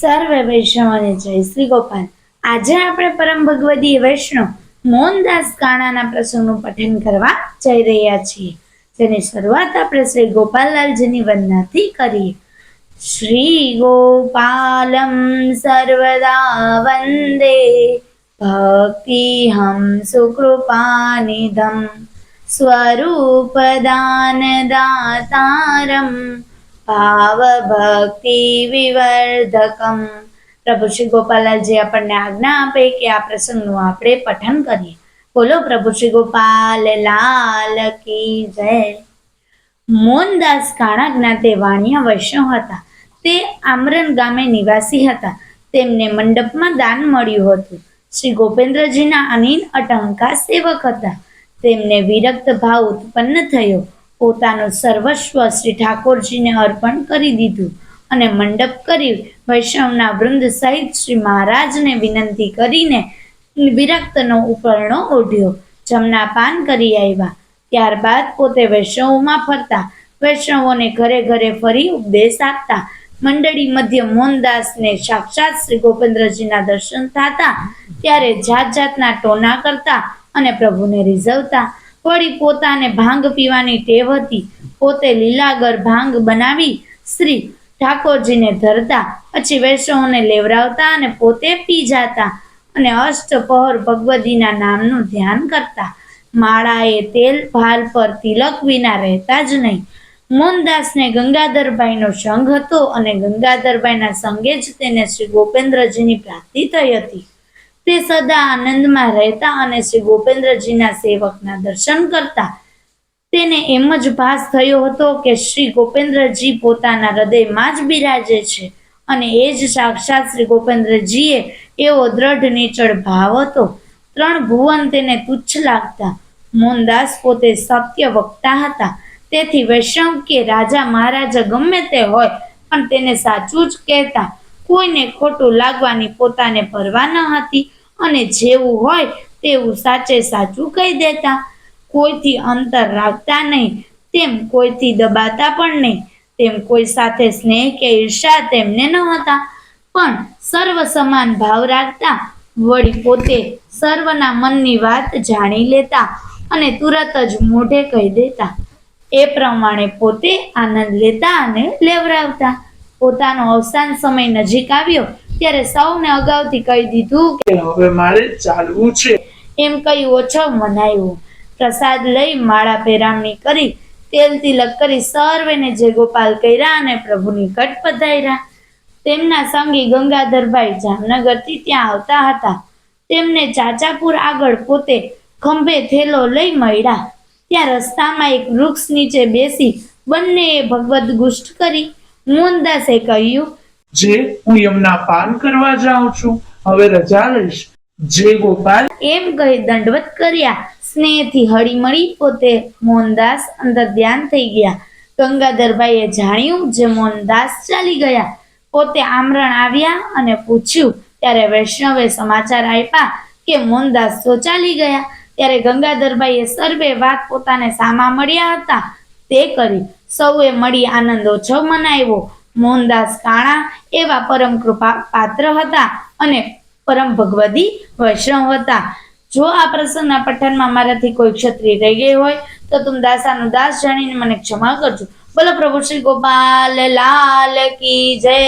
સર્વે વૈષ્ણવને જય શ્રી ગોપાલ, આજે આપણે પરમ ભગવદી વૈષ્ણવ મોહનદાસ કાણાના પ્રસંગનું પઠન કરવા જઈ રહ્યા છીએ. જેની શરૂઆત આપણે શ્રી ગોપાલલાલજીની વંદનાથી કરીએ. શ્રી ગોપાલમ સર્વદા વંદે. સ્વરૂપ સુકૃપાનિધમ સ્વરૂપદાનદાતારમ ભાવભક્તિ વિવર્ધકમ પ્રભુ શ્રી ગોપાલજી આપણને આજ્ઞા આપે કે આ પ્રસંગનું આપણે પઠન કરીએ। બોલો પ્રભુ શ્રી ગોપાલ, લાલ કી જય। મોહનદાસ કાણા જ્ઞાતે વાણિયા વૈષ્ણવ હતા। તે આમરન ગામે નિવાસી હતા। તેમને મંડપમાં દાન મળ્યું હતું। શ્રી ગોપેન્દ્રજીના અનિલ અટંકા સેવક હતા। તેમને વિરક્ત ભાવ ઉત્પન્ન થયો। પોતાનું સર્વસ્વ શ્રી ઠાકોરજીને અર્પણ કરી દીધું અને મંડપ કરી વૈષ્ણવના વૃંદ સહિત શ્રી મહારાજને વિનંતી કરીને વિરક્તનો ઉપરણો ઓઢ્યો, જમના પાન કરી આવ્યા. ત્યારબાદ પોતે વૈષ્ણવોમાં ફરતા, વૈષ્ણવોને ઘરે ઘરે ફરી ઉપદેશ આપતા, મંડળી મધ્ય મોહનદાસને સાક્ષાત શ્રી ગોપેન્દ્રજીના દર્શન થતા, ત્યારે જાત જાતના ટોના કરતા અને પ્રભુને રીઝવતા. વળી પોતાને ભાંગ પીવાની ટેવ હતી. પોતે લીલાગર ભાંગ બનાવી શ્રી ઠાકોરજીને ધરતા, પછી વૈષ્ણવને લેવરાવતા અને પોતે પી જાતા અને અષ્ટપહર ભગવદીના નામનું ધ્યાન કરતા. માળાએ તેલ, ભાલ પર તિલક વિના રહેતા જ નહીં. મોહનદાસને ગંગાધરભાઈનો સંઘ હતો અને ગંગાધરભાઈના સંગે જ તેને શ્રી ગોપેન્દ્રજીની પ્રાપ્તિ થઈ હતી. તે સદા આનંદમાં રહેતા અને શ્રી ગોપેન્દ્રજીના સેવકના દર્શન કરતા. તેને એમ જ ભાસ થયો હતો કે શ્રી ગોપેન્દ્રજી પોતાના હૃદયમાં જ બિરાજે છે અને એ જ સાક્ષાત શ્રી ગોપેન્દ્રજીએ એવો દ્રઢ નીચળ ભાવ હતો. ત્રણ ભુવન તેને તુચ્છ લાગતા. મોહનદાસ પોતે સત્ય વક્તા હતા. તેથી વૈષ્ણવ કે રાજા મહારાજા ગમે તે હોય, પણ તેને સાચું જ કહેતા. કોઈને ખોટું લાગવાની પોતાને પરવા ન હતી. અને જેવું હોય તેવું સાચે સાચું કહી દેતા. કોઈથી અંતર રાખતા નહીં, તેમ કોઈથી દબાતા પણ નહીં, તેમ કોઈ સાથે સ્નેહ કે ઈર્ષા તેમને ન હતા. પણ સર્વ સમાન ભાવ રાખતા, વળી પોતે સર્વના મનની વાત જાણી લેતા અને તુરત જ મોઢે કહી દેતા. એ પ્રમાણે પોતે આનંદ લેતા અને લેવરાવતા પોતાનો અવસાન સમય નજીક આવ્યો ત્યારે સૌને અગાઉથી કહી દીધું કે હવે મારે ચાલવું છે. એમ કહી ઓછો મનાયો. પ્રસાદ લઈ માળા પહેરામણી કરી તેલ તિલક કરી સર્વેને જે ગોપાલ કર્યા અને પ્રભુની કટ પધાર્યા. તેમના સંગી ગંગાધરભાઈ જામનગરથી ત્યાં આવતા હતા. તેમને ચાચાપુર આગળ પોતે ખંભે થેલો લઈ મળ્યા. ત્યાં રસ્તામાં એક વૃક્ષ નીચે બેસી બંનેએ ભગવદ ગુષ્ટ કરી. મોહનદાસે કહ્યું જે હું યમના પાન કરવા જાઉં છું. હવે રજા લઈશ. જે ગોપાલ એમ કહી દંડવત કર્યા. સ્નેહથી હળીમળી પોતે મોહનદાસ અંદર ધ્યાન થઈ ગયા. ગંગાધરભાઈએ જાણ્યું જે મોહનદાસ ચાલી ગયા. પોતે આમરણ આવ્યા અને પૂછ્યું, ત્યારે વૈષ્ણવે સમાચાર આપ્યા કે મોહનદાસ તો ચાલી ગયા? ત્યારે ગંગાધરભાઈએ સર્વે વાત પોતાને સામા મળ્યા હતા. તે કરી સૌએ મળી આનંદ ઓછો મનાવ્યો. મોહનદાસ કાણા એવા પરમ કૃપા પાત્ર હતા અને પરમ ભગવદી વૈષ્ણવ હતા. જો આ પ્રસંગના પઠનમાં મારાથી કોઈ ક્ષત્રિય રહી ગઈ હોય, તો તું દાસાનું દાસ જાણીને મને ક્ષમા કરજો. બોલો પ્રભુ શ્રી ગોપાલ, લાલ કી જય.